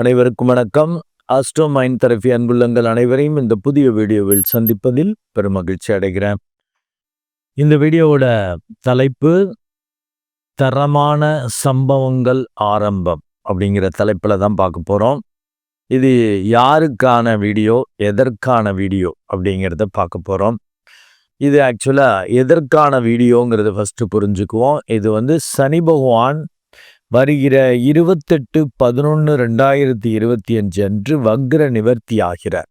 அனைவருக்கும் வணக்கம். Astro mind therapy அன்புள்ளங்கள் அனைவரையும் இந்த புதிய வீடியோவில் சந்திப்பதில் பெரும் மகிழ்ச்சி அடைகிறேன். இந்த வீடியோவோட தலைப்பு தரமான சம்பவங்கள் ஆரம்பம் அப்படிங்கிற தலைப்பில் தான் பார்க்க போகிறோம் இது யாருக்கான வீடியோ எதற்கான வீடியோ அப்படிங்கிறத பார்க்க போகிறோம் இது ஆக்சுவலாக எதற்கான வீடியோங்கிறத ஃபஸ்ட்டு புரிஞ்சுக்குவோம். இது வந்து சனி பகவான் வருகிற இருபத்தெட்டு பதினொன்று ரெண்டாயிரத்தி இருபத்தி அஞ்சு அன்று வக்ர நிவர்த்தி ஆகிறார்.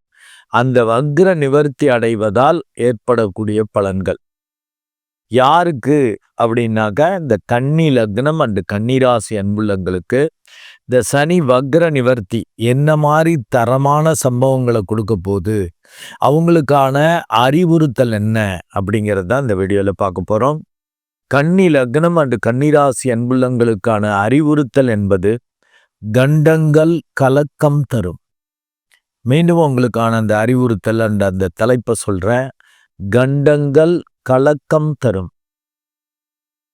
அந்த வக்ர நிவர்த்தி அடைவதால் ஏற்படக்கூடிய பலன்கள். யாருக்கு அப்படின்னாக்க இந்த கன்னி லக்னம் அண்டு கன்னிராசி அன்புள்ளங்களுக்கு இந்த சனி வக்ர நிவர்த்தி என்ன மாதிரி தரமான சம்பவங்களை கொடுக்க போது அவங்களுக்கான அறிவுறுத்தல் என்ன அப்படிங்கிறது தான் இந்த வீடியோவில் பார்க்க போகிறோம் கன்னி லக்னம் அண்டு கன்னிராசி அன்புள்ளங்களுக்கான அறிவுறுத்தல் என்பது கண்டங்கள் கலக்கம் தரும். மீண்டும் உங்களுக்கான அந்த அறிவுறுத்தல் அண்ட் அந்த தலைப்பை சொல்கிறேன் கண்டங்கள் கலக்கம் தரும்.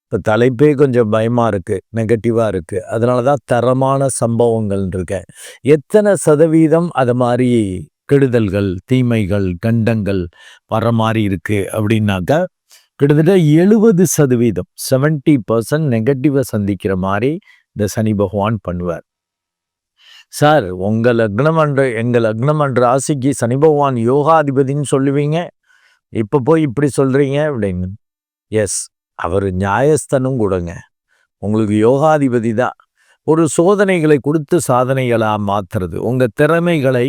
இப்போ தலைப்பே கொஞ்சம் பயமாக இருக்குது நெகட்டிவாக இருக்குது அதனால தான் தரமான சம்பவங்கள் இருக்கேன். எத்தனை சதவீதம் அது மாதிரி கெடுதல்கள் தீமைகள் கண்டங்கள் வர மாதிரி இருக்குது அப்படின்னாக்கா கிட்டத்தட்ட எழுபது சதவீதம் செவன்டி பர்சன்ட் நெகட்டிவை சந்திக்கிற மாதிரி இந்த சனி பகவான் பண்ணுவார். சார் உங்கள் லக்னம் அன்ற எங்கள் லக்னம் என்ற ராசிக்கு சனி பகவான் யோகாதிபதினு சொல்லுவீங்க. இப்போ போய் இப்படி சொல்கிறீங்க அப்படின்னு. எஸ் அவர் நியாயஸ்தனும் கொடுங்க. உங்களுக்கு யோகாதிபதி தான். ஒரு சோதனைகளை கொடுத்து சாதனைகளாக மாற்றுறது உங்கள் திறமைகளை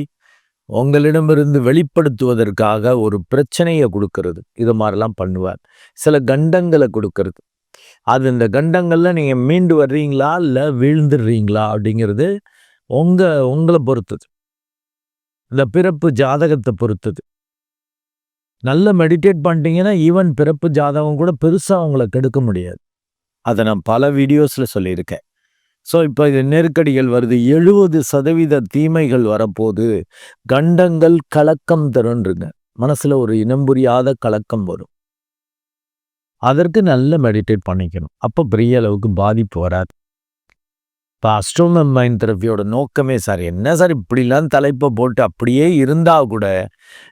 உங்களிடமிருந்து வெளிப்படுத்துவதற்காக ஒரு பிரச்சனையை கொடுக்கறது. இது மாதிரிலாம் பண்ணுவார். சில கண்டங்களை கொடுக்கறது. அது இந்த கண்டங்களில் நீங்கள் மீண்டு வர்றீங்களா? இல்லை வீழ்ந்துடுறீங்களா? அப்படிங்கிறது உங்கள் உங்களை பொறுத்தது. இந்த பிறப்பு ஜாதகத்தை பொறுத்தது. நல்ல மெடிடேட் பண்ணிட்டீங்கன்னா ஈவன் பிறப்பு ஜாதகம் கூட பெருசாக அவங்கள கெடுக்க முடியாது. அதை நான் பல வீடியோஸில் சொல்லியிருக்கேன். ஸோ இப்போ இது நெருக்கடிகள் வருது. எழுபது சதவீத தீமைகள் வரப்போது. கண்டங்கள் கலக்கம் தருன்றுங்க. மனசில் ஒரு இனம் புரியாத கலக்கம் வரும். அதற்கு நல்ல மெடிடேட் பண்ணிக்கணும். அப்போ பெரிய அளவுக்கு பாதிப்பு வராது. இப்போ அஸ்ட்ரோமம் மைண்ட் தெரப்பியோட நோக்கமே சார் என்ன சார் இப்படிலாம் தலைப்பை போட்டு அப்படியே இருந்தால் கூட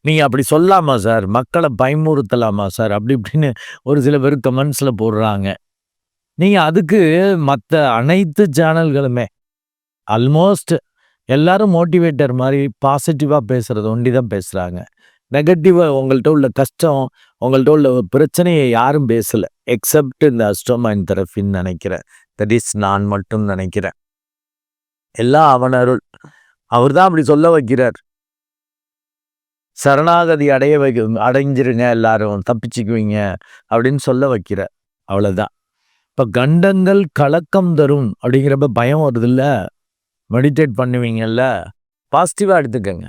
நீங்கள் அப்படி சொல்லாமா சார் மக்களை பயமுறுத்தலாமா சார் அப்படி இப்படின்னு ஒரு சில பேர் கமெண்ட்ஸில் போடுறாங்க. நீங்கள் அதுக்கு மற்ற அனைத்து சேனல்களுமே ஆல்மோஸ்ட் எல்லாரும் மோட்டிவேட்டர் மாதிரி பாசிட்டிவாக பேசுகிறது ஒண்டி தான் பேசுகிறாங்க நெகட்டிவாக உங்கள்கிட்ட உள்ள கஷ்டம் உங்கள்கிட்ட உள்ள பிரச்சனையை யாரும் பேசலை எக்ஸப்ட் இந்த அஸ்ட்ரோமைன் தெரப்பின்னு நினைக்கிறேன். தட் இஸ் நான் மட்டும் நினைக்கிறேன். எல்லாம் அவனருள் அவர் தான் அப்படி சொல்ல வைக்கிறார். சரணாகதி அடைய வைக்க அடைஞ்சிருங்க எல்லாரும் தப்பிச்சுக்குவீங்க அப்படின்னு சொல்ல வைக்கிறார். அவ்வளோதான் இப்போ கண்டங்கள் கலக்கம் தரும் அப்படிங்கிறப்ப பயம் வருது இல்லை மெடிடேட் பண்ணுவீங்கல்ல பாசிட்டிவாக எடுத்துக்கங்க.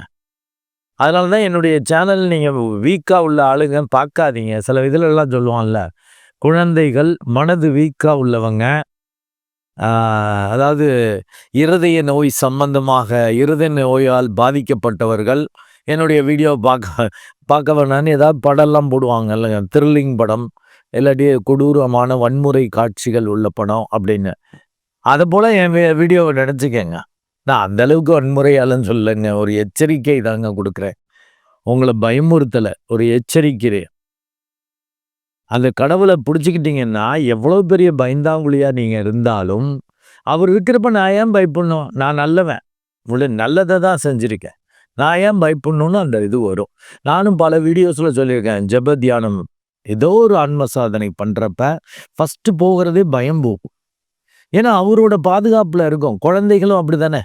அதனால தான் என்னுடைய சேனல் நீங்கள் வீக்காக உள்ள ஆளுங்க பார்க்காதீங்க. சில இதிலெல்லாம் சொல்லுவான்ல குழந்தைகள் மனது வீக்காக உள்ளவங்க அதாவது இருதய நோய் சம்பந்தமாக இருதய நோயால் பாதிக்கப்பட்டவர்கள் என்னுடைய வீடியோ பார்க்க பார்க்க வேணான்னு ஏதாவது படம்லாம் போடுவாங்கல்ல த்ரில்லிங் படம். இல்லாட்டி கொடூரமான வன்முறை காட்சிகள் உள்ள படம் அப்படின்னு. அதை போல் என் வீடியோவை நினச்சிக்கங்க. நான் அந்த அளவுக்கு வன்முறையாலன்னு சொல்லுங்க ஒரு எச்சரிக்கை தாங்க கொடுக்குறேன். உங்களை பயமுறுத்தலை. ஒரு எச்சரிக்கை அந்த கடவுளை பிடிச்சிக்கிட்டிங்கன்னா எவ்வளோ பெரிய பயந்தாங்குழியாக நீங்கள் இருந்தாலும் அவர் இருக்கிறப்ப நான் ஏன் பயப்படணும்? நான் நல்லவன். உள்ள நல்லதை தான் செஞ்சுருக்கேன். நான் ஏன் பயப்படணும்னு அந்த இது வரும். நானும் பல வீடியோஸில் சொல்லியிருக்கேன். ஜப தியானம் ஏதோ ஒரு ஆன்ம சாதனை பண்ணுறப்ப ஃபஸ்ட்டு போகிறதே பயம் போகும். ஏன்னா அவரோட பாதுகாப்பில் இருக்கும். குழந்தைகளும் அப்படி தானே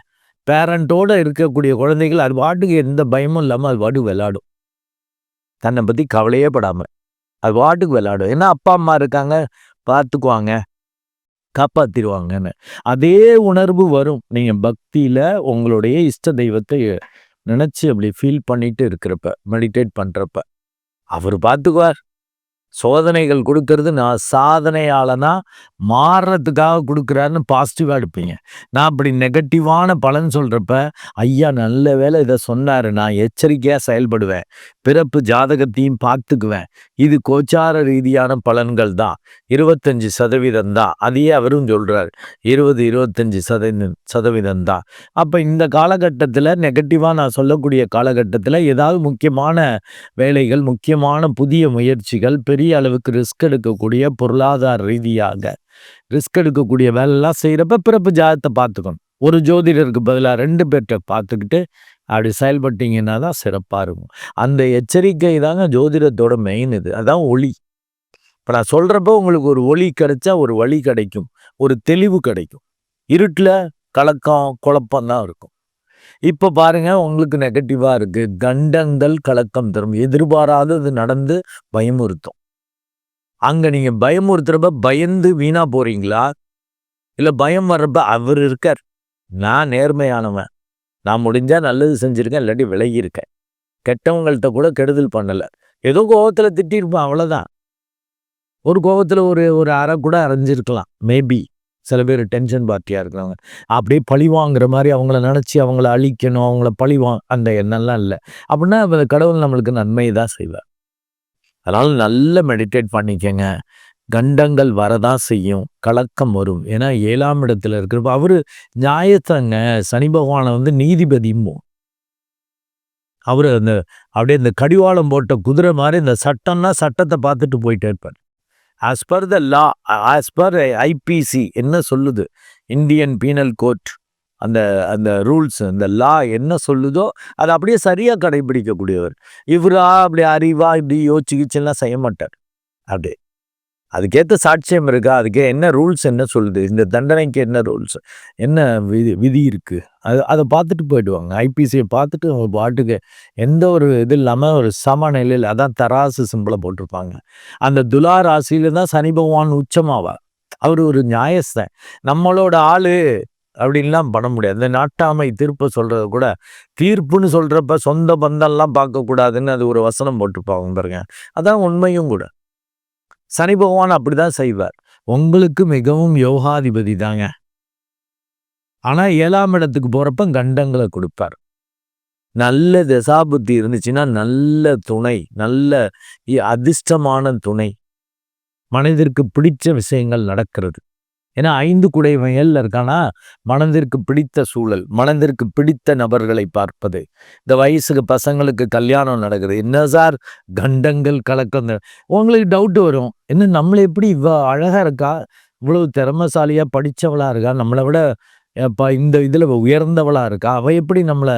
பேரண்ட்டோடு இருக்கக்கூடிய குழந்தைகள் அது பாட்டுக்கு எந்த பயமும் இல்லாமல் அது பாட்டுக்கு விளாடும் தன்னை பற்றி கவலையே படாமல் அது பாட்டுக்கு விளாடும் ஏன்னா அப்பா அம்மா இருக்காங்க பார்த்துக்குவாங்க காப்பாற்றிடுவாங்கன்னு அதே உணர்வு வரும். நீங்கள் பக்தியில் உங்களுடைய இஷ்ட தெய்வத்தை நினச்சி அப்படி ஃபீல் பண்ணிட்டு இருக்கிறப்ப மெடிடேட் பண்ணுறப்ப அவர் பார்த்துக்குவார் சோதனைகள் கொடுக்கறது நான் சாதனையாளனா மாறுறதுக்காக கொடுக்குறாருன்னு பாசிட்டிவாக எடுப்பீங்க. நான் அப்படி நெகட்டிவான பலன் சொல்கிறப்ப ஐயா நல்ல வேலை இதை சொன்னார். நான் எச்சரிக்கையாக செயல்படுவேன். பிறப்பு ஜாதகத்தையும் பார்த்துக்குவேன். இது கோச்சார ரீதியான பலன்கள் தான். இருபத்தஞ்சி சதவீதம் தான். அதையே அவரும் சொல்கிறார் இருபது இருபத்தஞ்சி சதவீதம் சதவீதம் தான். அப்போ இந்த காலகட்டத்தில் நெகட்டிவாக நான் சொல்லக்கூடிய காலகட்டத்தில் ஏதாவது முக்கியமான வேலைகள் முக்கியமான புதிய முயற்சிகள் பெரிய பெரிய அளவுக்கு ரிஸ்க் எடுக்கக்கூடிய பொருளாதார ரீதியாக ரிஸ்க் எடுக்கக்கூடிய வேலைலாம் செய்கிறப்ப பிறப்பு ஜாதத்தை பார்த்துக்கணும். ஒரு ஜோதிடருக்கு பதிலாக ரெண்டு பேர்கிட்ட பார்த்துக்கிட்டு அப்படி செயல்பட்டீங்கன்னா தான் சிறப்பாக இருக்கும். அந்த எச்சரிக்கை தாங்க ஜோதிடத்தோட மெயின் இது. அதான் ஒளி. இப்போ நான் சொல்கிறப்ப உங்களுக்கு ஒரு ஒளி கிடைச்சா ஒரு வழி கிடைக்கும். ஒரு தெளிவு கிடைக்கும். இருட்டில் கலக்கம் குழப்பம் தான் இருக்கும். இப்போ பாருங்க உங்களுக்கு நெகட்டிவாக இருக்குது கண்டங்கள் கலக்கம் தரும். எதிர்பாராதது நடந்து பயமுறுத்தும். அங்கே நீங்கள் பயமுறுத்துறப்ப பயந்து வீணாக போகிறீங்களா இல்லை பயம் வர்றப்ப அவர் இருக்கார். நான் நேர்மையானவன். நான் முடிஞ்சால் நல்லது செஞ்சுருக்கேன் இல்லாட்டி விலகியிருக்கேன் கெட்டவங்கள்ட்ட கூட கெடுதல் பண்ணலை. ஏதோ கோபத்தில் திட்டிருப்பேன் அவ்வளோதான் ஒரு கோபத்தில் ஒரு ஒரு அரை கூட அரைஞ்சிருக்கலாம். மேபி சில பேர் டென்ஷன் பார்ட்டியாக இருக்கிறவங்க. அப்படியே பழி வாங்குற மாதிரி அவங்கள நினச்சி அவங்கள அழிக்கணும் அவங்கள பழி வா அந்த எண்ணம்லாம் இல்லை. அப்படின்னா கடவுள் நம்மளுக்கு நன்மை தான் செய்வார். அதனால் நல்ல மெடிடேட் பண்ணிக்கங்க. கண்டங்கள் வரதான் செய்யும். கலக்கம் வரும். ஏன்னா ஏழாம் இடத்துல இருக்கிறப்ப அவர் நியாயத்தங்க. சனி பகவானை வந்து நீதிபதியும். அவர் அந்த அப்படியே இந்த கடிவாளம் போட்ட குதிரை மாதிரி இந்த சட்டம்னா சட்டத்தை பார்த்துட்டு போயிட்டே இருப்பார். As per the law as per IPC என்ன சொல்லுது? இந்தியன் பீனல் கோர்ட் அந்த அந்த ரூல்ஸ் அந்த லா என்ன சொல்லுதோ அதை அப்படியே சரியாக கடைபிடிக்கக்கூடியவர். இவரா அப்படி அறிவா இப்படி யோசிச்சுக்கிச்செல்லாம் செய்ய மாட்டார். அப்படி. அதுக்கேற்ற சாட்சியம் இருக்கா? அதுக்கே என்ன ரூல்ஸ் என்ன சொல்லுது? இந்த தண்டனைக்கு என்ன ரூல்ஸ் என்ன விதி விதி இருக்குது அது அதை பார்த்துட்டு போயிடுவாங்க. ஐபிசியை பார்த்துட்டு அவங்க பாட்டுக்கு எந்த ஒரு இது இல்லாமல் ஒரு சமநிலையில் அதான் தராசு சிம்பிளை போட்டிருப்பாங்க. அந்த துலா ராசியில தான் சனி பகவான் உச்சமாவார். அவர் ஒரு நியாயஸ்தன். நம்மளோட ஆள் அப்படின்லாம் பண்ண முடியாது. இந்த நாட்டாமை தீர்ப்பு சொல்கிறது கூட தீர்ப்புன்னு சொல்கிறப்ப சொந்த பந்தம்லாம் பார்க்கக்கூடாதுன்னு அது ஒரு வசனம் போட்டுப்பாங்க பாருங்க. அதான் உண்மையும் கூட. சனி பகவான் அப்படிதான் செய்வார். உங்களுக்கு மிகவும் யோகாதிபதி தாங்க. ஆனால் ஏழாம் இடத்துக்கு போகிறப்ப கண்டங்களை கொடுப்பார். நல்ல தசாபுத்தி இருந்துச்சுன்னா நல்ல துணை நல்ல அதிர்ஷ்டமான துணை. மனதிற்கு பிடிச்ச விஷயங்கள் நடக்கிறது. ஏன்னா ஐந்து குடைவையல்ல இருக்கானா? மனதிற்கு பிடித்த சூழல் மனதிற்கு பிடித்த நபர்களை பார்ப்பது. இந்த வயசுக்கு பசங்களுக்கு கல்யாணம் நடக்குது. என்ன சார்? கண்டங்கள் கலக்கம். உங்களுக்கு டவுட் வரும். என்ன நம்மளை எப்படி இவ்வளோ அழகாக இருக்கா? இவ்வளவு திறமசாலியாக படித்தவளாக இருக்கா? நம்மளை விட இப்போ இந்த இதில் உயர்ந்தவளாக இருக்கா? அவள் எப்படி நம்மளை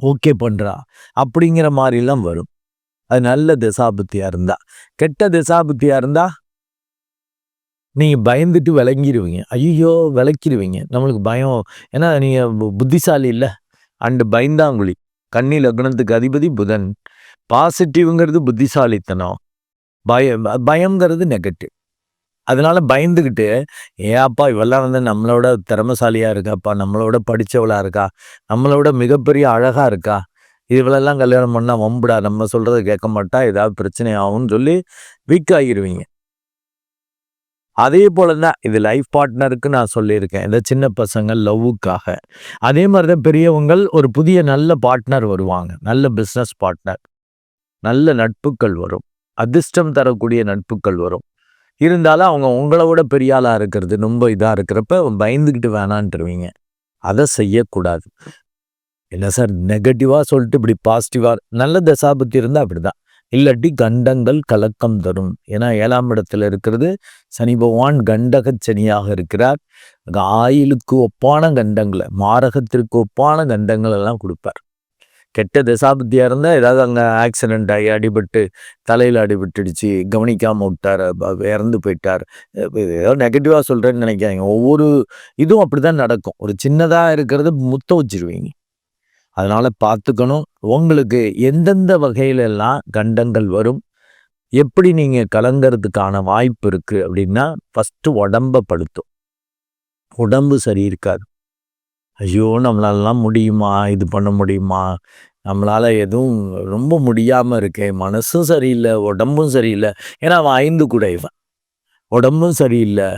ஓகே பண்ணுறா அப்படிங்கிற மாதிரிலாம் வரும். அது நல்ல திசாபுத்தியாக இருந்தா. கெட்ட திசாபுத்தியாக இருந்தா நீங்கள் பயந்துட்டு விளங்கிடுவீங்க ஐயோ விளக்கிடுவீங்க நம்மளுக்கு பயம். ஏன்னா நீங்கள் புத்திசாலி இல்லை. அண்டு பயந்தாங்குழி. கன்னி லக்னத்துக்கு அதிபதி புதன். பாசிட்டிவ்ங்கிறது புத்திசாலித்தனம். பயம் பயங்கிறது நெகட்டிவ். அதனால பயந்துக்கிட்டு ஏப்பா இவெல்லாம் வந்து நம்மளோட திறமசாலியாக இருக்காப்பா? நம்மளோட படித்தவளாக இருக்கா? நம்மளோட மிகப்பெரிய அழகாக இருக்கா? இவளெல்லாம் கல்யாணம் பண்ணால் வம்புடா? நம்ம சொல்கிறத கேட்க மாட்டா? ஏதாவது பிரச்சனை ஆகும்னு சொல்லி வீக் ஆகிடுவீங்க அதே போல தான் இது லைஃப் பார்ட்னருக்கு நான் சொல்லியிருக்கேன். இந்த சின்ன பசங்க லவ்வுக்காக அதே மாதிரி தான் பெரியவங்கள் ஒரு புதிய நல்ல பார்ட்னர் வருவாங்க. நல்ல பிஸ்னஸ் பார்ட்னர் நல்ல நட்புகள் வரும். அதிர்ஷ்டம் தரக்கூடிய நட்புகள் வரும். இருந்தாலும் அவங்க உங்களை விட பெரிய ஆளாக இருக்கிறது ரொம்ப இதாக இருக்கிறப்ப பயந்துக்கிட்டு வேணான்ட்டுருவீங்க அதை செய்யக்கூடாது. என்ன சார் நெகட்டிவாக சொல்லிட்டு இப்படி பாசிட்டிவாக நல்ல தசாபத்தி இருந்தால் அப்படி தான் இல்லாட்டி கண்டங்கள் கலக்கம் தரும். ஏன்னா ஏழாம் இடத்துல இருக்கிறது சனி பகவான் கண்டக சனியாக இருக்கிறார். ஆயிலுக்கு ஒப்பான கண்டங்களை மாரகத்திற்கு ஒப்பான கண்டங்கள் எல்லாம் கொடுப்பார். கெட்ட தசாபத்தியாக இருந்தால் ஏதாவது அங்கே ஆக்சிடெண்ட் ஆகி அடிபட்டு தலையில் அடிபட்டுடுச்சு கவனிக்காமல் விட்டார் இறந்து போயிட்டார். ஏதோ நெகட்டிவாக சொல்கிறேன்னு நினைக்காதீங்க. ஒவ்வொரு இதுவும் அப்படி தான் நடக்கும். ஒரு சின்னதாக இருக்கிறத முத்த வச்சுருவீங்க. அதனால் பார்த்துக்கணும். உங்களுக்கு எந்தெந்த வகையிலெல்லாம் கண்டங்கள் வரும்? எப்படி நீங்கள் கலங்கிறதுக்கான வாய்ப்பு இருக்குது அப்படின்னா ஃபஸ்ட்டு உடம்பை படுத்தும். உடம்பு சரி இருக்காது. ஐயோ நம்மளாலலாம் முடியுமா? இது பண்ண முடியுமா? நம்மளால் எதுவும் ரொம்ப முடியாமல் இருக்கேன் மனசும் சரியில்லை உடம்பும் சரியில்லை. ஏன்னா அவன் ஐந்து குடைவன் உடம்பும் சரியில்லை.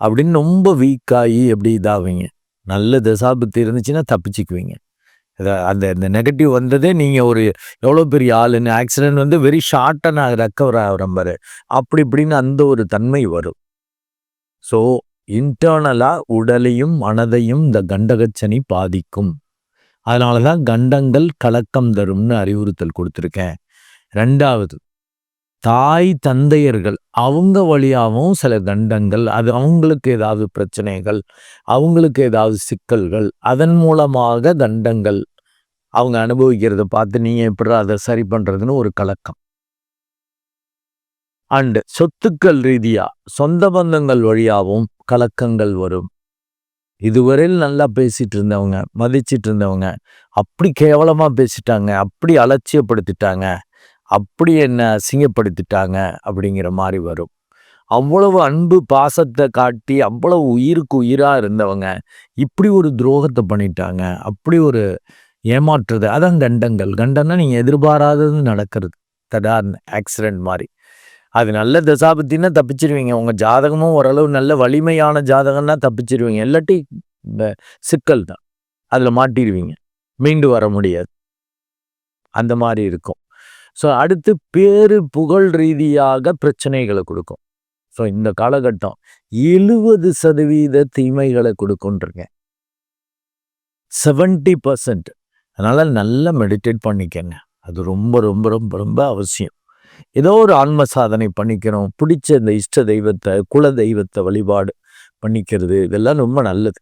அப்படின்னு ரொம்ப வீக்காகி எப்படி இதாவீங்க? நல்ல தசாபத்து இருந்துச்சுன்னா தப்பிச்சுக்குவீங்க. அந்த இந்த நெகட்டிவ் வந்ததே நீங்கள் ஒரு எவ்வளோ பெரிய ஆளுன்னு ஆக்சிடென்ட் வந்து வெரி ஷார்ட்டாக நான் ரெக்கவர் ஆகிறேன் பாரு. அப்படி இப்படின்னு அந்த ஒரு தன்மை வரும். ஸோ இன்டர்னலாக உடலையும் மனதையும் இந்த கண்டகச்சனி பாதிக்கும். அதனால தான் கண்டங்கள் கலக்கம் தரும்னு அறிவுறுத்தல் கொடுத்துருக்கேன். ரெண்டாவது தாய் தந்தையர்கள் அவங்க வழியாகவும் சில தண்டங்கள் அது அவங்களுக்கு ஏதாவது பிரச்சனைகள் அவங்களுக்கு ஏதாவது சிக்கல்கள் அதன் மூலமாக தண்டங்கள். அவங்க அனுபவிக்கிறத பார்த்து நீங்கள் எப்படி அதை சரி பண்ணுறதுன்னு ஒரு கலக்கம். அண்டு சொத்துக்கள் ரீதியாக சொந்த பந்தங்கள் வழியாகவும் கலக்கங்கள் வரும். இதுவரையில் நல்லா பேசிட்டு இருந்தவங்க மதிச்சிட்டு இருந்தவங்க அப்படி கேவலமாக பேசிட்டாங்க அப்படி அலட்சியப்படுத்திட்டாங்க அப்படி என்ன அசிங்கப்படுத்திட்டாங்க அப்படிங்கிற மாதிரி வரும். அவ்வளவு அன்பு பாசத்தை காட்டி அவ்வளவு உயிருக்கு உயிராக இருந்தவங்க இப்படி ஒரு துரோகத்தை பண்ணிட்டாங்க. அப்படி ஒரு ஏமாற்றுறது அதான் கண்டங்கள். கண்டம்னா நீங்கள் எதிர்பாராதது நடக்கிறது தடா ஆக்சிடெண்ட் மாதிரி. அது நல்ல தசாபத்தின்னா தப்பிச்சிருவீங்க. உங்கள் ஜாதகமும் ஓரளவு நல்ல வலிமையான ஜாதகம்னா தப்பிச்சிருவீங்க. இல்லாட்டி சிக்கல் தான். அதில் மாட்டிடுவீங்க மீண்டு வர முடியாது. அந்த மாதிரி இருக்கும். ஸோ அடுத்து பேரு புகழ் ரீதியாக பிரச்சனைகளை கொடுக்கும். ஸோ இந்த காலகட்டம் எழுபது சதவீத தீமைகளை கொடுக்குன்றங்க செவன்டி பர்சன்ட் அதனால் நல்லா மெடிடேட் பண்ணிக்கங்க. அது ரொம்ப ரொம்ப ரொம்ப ரொம்ப அவசியம். ஏதோ ஒரு ஆன்ம சாதனை பண்ணிக்கிறோம். பிடிச்ச இந்த இஷ்ட தெய்வத்தை குல தெய்வத்தை வழிபாடு பண்ணிக்கிறது இதெல்லாம் ரொம்ப நல்லது.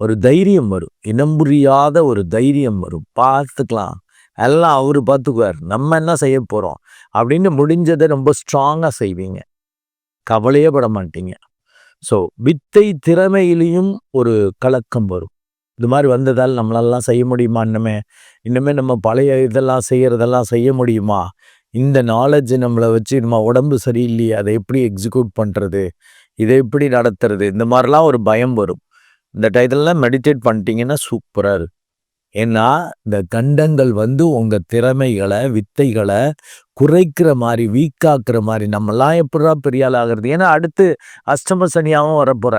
ஒரு தைரியம் வரும். இனம் புரியாத ஒரு தைரியம் வரும். பார்த்துக்கலாம். எல்லாம் அவர் பார்த்துக்குவார் நம்ம என்ன செய்ய போகிறோம் அப்படின்னு முடிஞ்சதை ரொம்ப ஸ்ட்ராங்காக செய்வீங்க. கவலையே பட மாட்டீங்க. ஸோ வித்தை திறமையிலையும் ஒரு கலக்கம் வரும். இது மாதிரி வந்ததால் நம்மளெல்லாம் செய்ய முடியுமா இன்னமே? இன்னுமே நம்ம பழைய இதெல்லாம் செய்கிறதெல்லாம் செய்ய முடியுமா? இந்த நாலேஜ் நம்மளை வச்சு நம்ம உடம்பு சரியில்லையே அதை எப்படி எக்ஸிக்யூட் பண்ணுறது இதை எப்படி நடத்துறது? இந்த மாதிரிலாம் ஒரு பயம் வரும். இந்த டயத்துலலாம் மெடிடேட் பண்ணிட்டீங்கன்னா சூப்பராக இருக்கும். ஏன்னா இந்த கண்டங்கள் வந்து உங்கள் திறமைகளை வித்தைகளை குறைக்கிற மாதிரி வீக்காக்குற மாதிரி நம்மலாம் எப்படா பெரிய ஆள் ஆகிறது? ஏன்னா அடுத்து அஷ்டம சனியாகவும் வரப்போகிற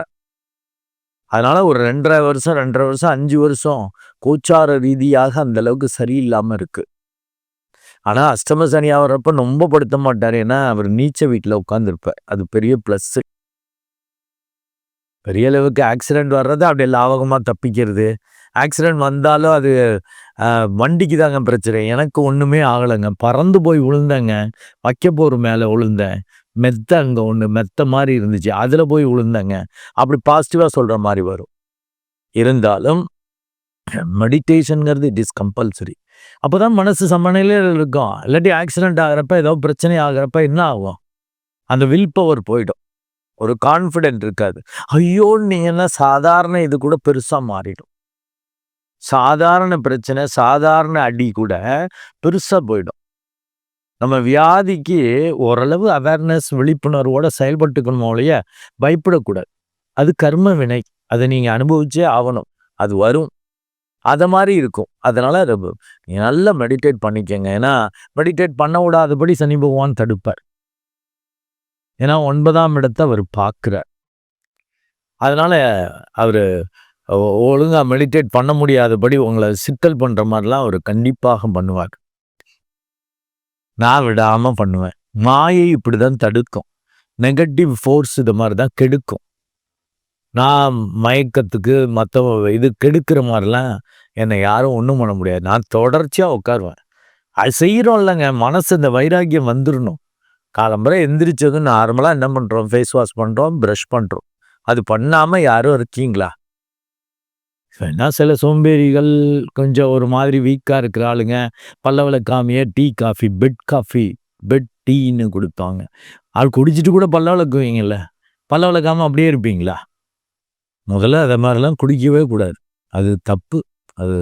அதனால ஒரு ரெண்டரை வருஷம் ரெண்டரை வருஷம் அஞ்சு வருஷம் கோச்சார ரீதியாக அந்த அளவுக்கு சரியில்லாமல் இருக்குது ஆனால் அஷ்டம சனியாக ஆகிறப்ப ரொம்ப படுத்த மாட்டார். ஏன்னா அவர் நீச்ச வீட்டில் உட்காந்துருப்பார் அது பெரிய ப்ளஸ்ஸு பெரிய அளவுக்கு ஆக்சிடெண்ட் வர்றது அப்படியே லாவகமாக தப்பிக்கிறது. ஆக்சிடெண்ட் வந்தாலும் அது வண்டிக்கு தாங்க பிரச்சனை. எனக்கு ஒன்றுமே ஆகலைங்க. பறந்து போய் விழுந்தேங்க வைக்க போகிற மேலே விழுந்தேன் மெத்த அங்கே ஒன்று மெத்த மாதிரி இருந்துச்சு. அதில் போய் விழுந்தேங்க அப்படி பாசிட்டிவாக சொல்கிற மாதிரி வரும். இருந்தாலும் மெடிடேஷனுங்கிறது இட் இஸ் கம்பல்சரி அப்போ தான் மனசு சமநிலையில் இருக்கும். இல்லாட்டி ஆக்சிடென்ட் ஆகிறப்ப ஏதோ பிரச்சனை ஆகிறப்ப என்ன ஆகும்? அந்த வில் பவர் போயிடும். ஒரு கான்ஃபிடென்ட் இருக்காது. ஐயோ என்ன சாதாரண இது கூட பெருசாக மாறிடும். சாதாரண பிரச்சனை சாதாரண அடி கூட பெருசாக போயிடும். நம்ம வியாதிக்கு ஓரளவு அவேர்னஸ் விழிப்புணர்வோட செயல்பட்டுக்கணுமோ ஒழிய பயப்படக்கூடாது. அது கர்ம வினை. அதை நீங்கள் அனுபவிச்சே ஆகணும். அது வரும். அதை மாதிரி இருக்கும். அதனால் நீ நல்லா மெடிடேட் பண்ணிக்கங்க. ஏன்னா மெடிடேட் பண்ண விடாதபடி சனி பகவான் தடுப்பார். ஏன்னா ஒன்பதாம் இடத்தை அவர் பார்க்குறார். அதனால் அவர் ஒழுங்காக மெடிடேட் பண்ண முடியாதபடி உங்களை சிக்கல் பண்ணுற மாதிரிலாம் அவர் கண்டிப்பாக பண்ணுவார். நான் விடாமல் பண்ணுவேன். மாயை இப்படி தான் தடுக்கும். நெகட்டிவ் ஃபோர்ஸ் இது மாதிரி தான் கெடுக்கும். நான் மயக்கத்துக்கு மற்ற இது கெடுக்கிற மாதிரிலாம் என்னை யாரும் ஒன்றும் பண்ண முடியாது. நான் தொடர்ச்சியாக உட்காருவேன். அது செய்கிறோம் இல்லைங்க மனசு இந்த வைராக்கியம் வந்துடணும் காலம்பரை எந்திரிச்சதும் நார்மலாக என்ன பண்ணுறோம் ஃபேஸ் வாஷ் பண்ணுறோம் ப்ரஷ் பண்ணுறோம் அது பண்ணாமல் யாரும் இருக்கீங்களா? வேணா சில சோம்பேறிகள் கொஞ்சம் ஒரு மாதிரி வீக்காக இருக்கிற ஆளுங்க. பல்ல விளக்காமையே tea coffee bed coffee bed டீன்னு கொடுப்பாங்க. ஆள் குடிச்சிட்டு கூட பல்ல விளக்குவீங்கல்ல பல்ல விளக்காமல் அப்படியே இருப்பீங்களா? முதல்ல அதை மாதிரிலாம் குடிக்கவே கூடாது. அது தப்பு. அது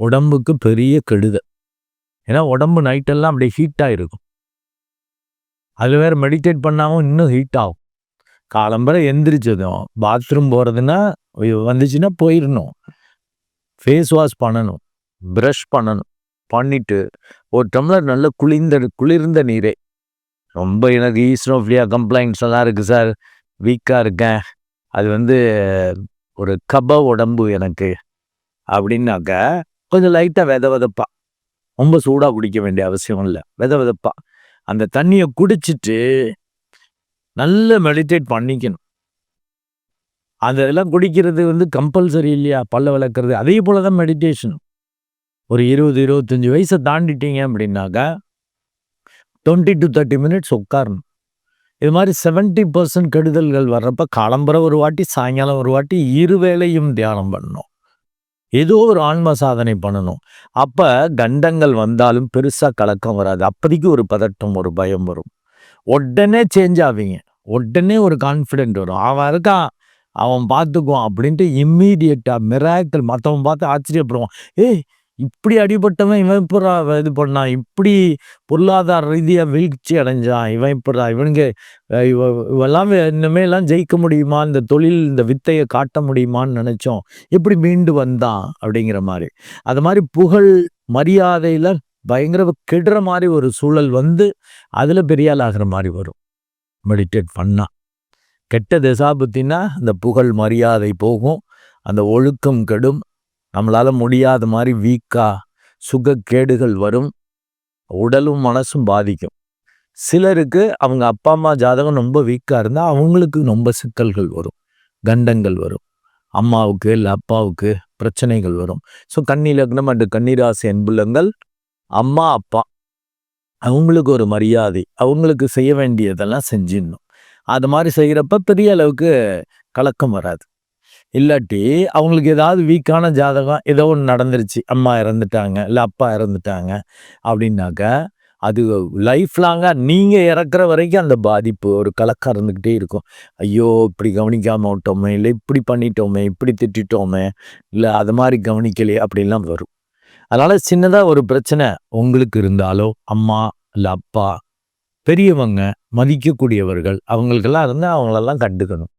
உடம்புக்கு பெரிய கெடுதல். ஏன்னா உடம்பு நைட்டெல்லாம் அப்படியே ஹீட்டாக இருக்கும். அது வேறு மெடிடேட் பண்ணாமல் இன்னும் ஹீட் ஆகும். காலம்பரை எந்திரிச்சதும் பாத்ரூம் போகிறதுன்னா வந்துச்சுன்னா போயிடணும் ஃபேஸ் வாஷ் பண்ணணும் ப்ரஷ் பண்ணணும் பண்ணிட்டு ஒரு டம்ளர் நல்ல குளிர்ந்த குளிர்ந்த நீரே. ரொம்ப எனக்கு ஈஸ்னோஃப்லியா கம்ப்ளைண்ட்ஸ் எல்லாம் இருக்குது சார் வீக்காக இருக்கேன். அது வந்து ஒரு கப உடம்பு எனக்கு. அப்படின்னாக்க கொஞ்சம் லைட்டாக வித விதப்பா. ரொம்ப சூடாக குடிக்க வேண்டிய அவசியம் இல்லை. வித விதப்பா. அந்த தண்ணியை குடிச்சிட்டு நல்ல மெடிடேட் பண்ணிக்கணும். அந்த இதெல்லாம் குடிக்கிறது வந்து கம்பல்சரி இல்லையா? பல்ல விளக்குறது அதே போல தான் மெடிடேஷன் ஒரு இருபது இருபத்தஞ்சி வயசை தாண்டிட்டீங்க அப்படின்னாக்கா டுவெண்ட்டி டு தேர்ட்டி மினிட்ஸ் உட்காரணும். இது மாதிரி செவன்ட்டி பர்சன்ட் கெடுதல்கள் வர்றப்ப காலம்புற ஒரு வாட்டி சாயங்காலம் ஒரு வாட்டி இரு வேளையும் தியானம் பண்ணணும். ஏதோ ஒரு ஆன்ம சாதனை பண்ணணும். அப்போ கண்டங்கள் வந்தாலும் பெருசாக கலக்கம் வராது. அப்போதைக்கு ஒரு பதட்டம் ஒரு பயம் வரும். உடனே சேஞ்ச் ஆவீங்க. உடனே ஒரு கான்ஃபிடென்ட் வரும். அவன் இருக்கான். அவன் பார்த்துக்குவான் அப்படின்ட்டு இம்மீடியட்டாக மிராக்கள் மற்றவன் பார்த்து ஆச்சரியப்படுவான். ஏய் இப்படி அடிபட்டவன் இவன் இப்படா இது பண்ணான்? இப்படி பொருளாதார ரீதியாக வீழ்ச்சி அடைஞ்சான். இவன் இப்படா இவனுங்க இவ இவெல்லாம் இனிமேலாம் ஜெயிக்க முடியுமா? இந்த தொழில் இந்த வித்தையை காட்ட முடியுமான்னு நினச்சோம். எப்படி மீண்டு வந்தான்? அப்படிங்கிற மாதிரி. அது மாதிரி புகழ் மரியாதையில் பயங்கர கெடுற மாதிரி ஒரு சூழல் வந்து அதில் பெரியால் ஆகிற மாதிரி வரும். மெடிடேட் பண்ணால் கெட்ட தசாபத்தினா அந்த புகழ் மரியாதை போகும். அந்த ஒழுக்கம் கெடும். நம்மளால் முடியாத மாதிரி வீக்காக சுகக்கேடுகள் வரும். உடலும் மனசும் பாதிக்கும். சிலருக்கு அவங்க அப்பா அம்மா ஜாதகம் ரொம்ப வீக்காக இருந்தால் அவங்களுக்கு ரொம்ப சிக்கல்கள் வரும். கண்டங்கள் வரும். அம்மாவுக்கு இல்லை அப்பாவுக்கு பிரச்சனைகள் வரும். ஸோ கண்ணி லக்னம் அண்டு கன்னிராசி என்புலங்கள் அம்மா அப்பா அவங்களுக்கு ஒரு மரியாதை அவங்களுக்கு செய்ய வேண்டியதெல்லாம் செஞ்சிடணும். அது மாதிரி செய்கிறப்ப பெரிய அளவுக்கு கலக்கம் வராது. இல்லாட்டி அவங்களுக்கு ஏதாவது வீக்கான ஜாதகம் ஏதோ ஒன்று நடந்துருச்சு அம்மா இறந்துட்டாங்க இல்லை அப்பா இறந்துட்டாங்க அப்படின்னாக்க அது லைஃப் லாங்காக நீங்கள் இறக்குற வரைக்கும் அந்த பாதிப்பு ஒரு கலக்கம் இருந்துக்கிட்டே இருக்கும். ஐயோ இப்படி கவனிக்காமல் விட்டோமே இல்லை இப்படி பண்ணிட்டோமே இப்படி திட்டோமே இல்லை அது மாதிரி கவனிக்கலையே அப்படின்லாம் வரும். அதனால் சின்னதாக ஒரு பிரச்சனை உங்களுக்கு இருந்தாலோ அம்மா இல்லை அப்பா பெரியவங்க மதிக்கக்கூடியவர்கள் அவங்களுக்கெல்லாம் இருந்தால் அவங்களெல்லாம் கண்டுக்கணும்.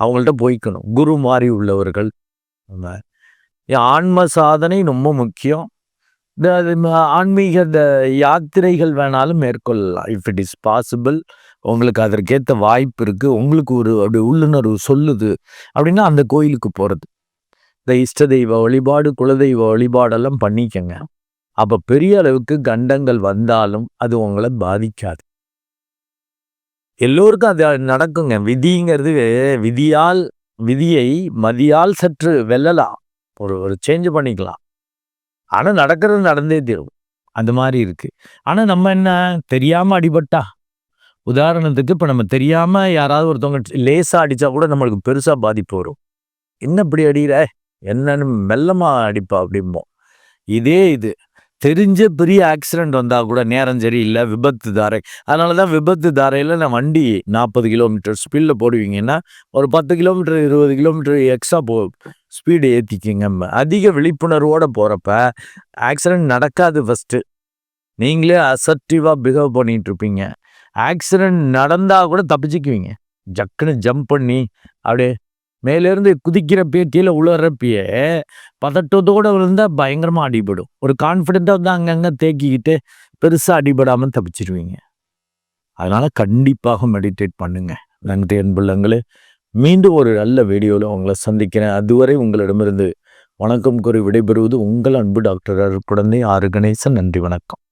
அவங்கள்ட்ட போய்க்கணும். குரு மாதிரி உள்ளவர்கள். ஆன்ம சாதனை ரொம்ப முக்கியம். இந்த ஆன்மீக இந்த யாத்திரைகள் வேணாலும் மேற்கொள்ளலாம். இஃப் இட் இஸ் பாசிபிள் உங்களுக்கு அதற்கேற்ற வாய்ப்பு இருக்குது உங்களுக்கு ஒரு அப்படி உள்ளுணர்வு சொல்லுது. அப்படின்னா அந்த கோயிலுக்கு போகிறது இந்த இஷ்ட தெய்வ வழிபாடு குலதெய்வ வழிபாடெல்லாம் பண்ணிக்கங்க. அப்போ பெரிய அளவுக்கு கண்டங்கள் வந்தாலும் அது உங்களை பாதிக்காது. எல்லோருக்கும் அது நடக்குங்க. விதிங்கிறது விதியால் விதியை மதியால் சற்று வெல்லலாம். ஒரு ஒரு சேஞ்ச் பண்ணிக்கலாம். ஆனால் நடக்கிறது நடந்தே தீரும். அந்த மாதிரி இருக்குது ஆனால் நம்ம என்ன தெரியாமல் அடிபட்டா? உதாரணத்துக்கு இப்போ நம்ம தெரியாமல் யாராவது ஒருத்தவங்க லேசாக அடித்தா கூட நம்மளுக்கு பெருசாக பாதிப்பு வரும். என்ன இப்படி அடிகிற என்னன்னு மெல்லமாக அடிப்பா அப்படிம்போம் இதே இது. தெரிஞ்ச பெரிய ஆக்சிடென்ட் வந்தால் கூட நேரம் சரியில்லை விபத்து தாரை. அதனால தான் விபத்து தாரையில் நான் வண்டி நாற்பது கிலோமீட்டர் ஸ்பீடில் போடுவீங்கன்னா ஒரு பத்து கிலோமீட்டர் இருபது கிலோமீட்டர் எக்ஸ்ட்ரா போ ஸ்பீடு ஏற்றிக்கிங்க அதிக விழிப்புணர்வோடு போகிறப்ப ஆக்சிடெண்ட் நடக்காது ஃபஸ்ட்டு நீங்களே அசர்டிவாக பிஹேவ் பண்ணிகிட்டு இருப்பீங்க ஆக்சிடெண்ட் நடந்தால் கூட தப்பிச்சுக்குவீங்க. ஜக்குன்னு ஜம்ப் பண்ணி அப்படியே மேலேருந்து குதிக்கிற கீழே உழறப்பயே பதட்டத்தோடு விழுந்தால் பயங்கரமாக அடிபடும். ஒரு கான்ஃபிடென்ட்டாக வந்து அங்கங்கே தேக்கிக்கிட்டு பெருசாக அடிபடாமல் தப்பிச்சிருவீங்க. அதனால் கண்டிப்பாக மெடிடேட் பண்ணுங்கள் நன்றி அன்புள்ளங்களே மீண்டும் ஒரு நல்ல வீடியோவில் உங்களை சந்திக்கிறேன். அதுவரை உங்களிடமிருந்து வணக்கம் கூறி விடைபெறுவது உங்கள் அன்பு டாக்டர் குழந்தை ஆறு கணேசன். நன்றி வணக்கம்.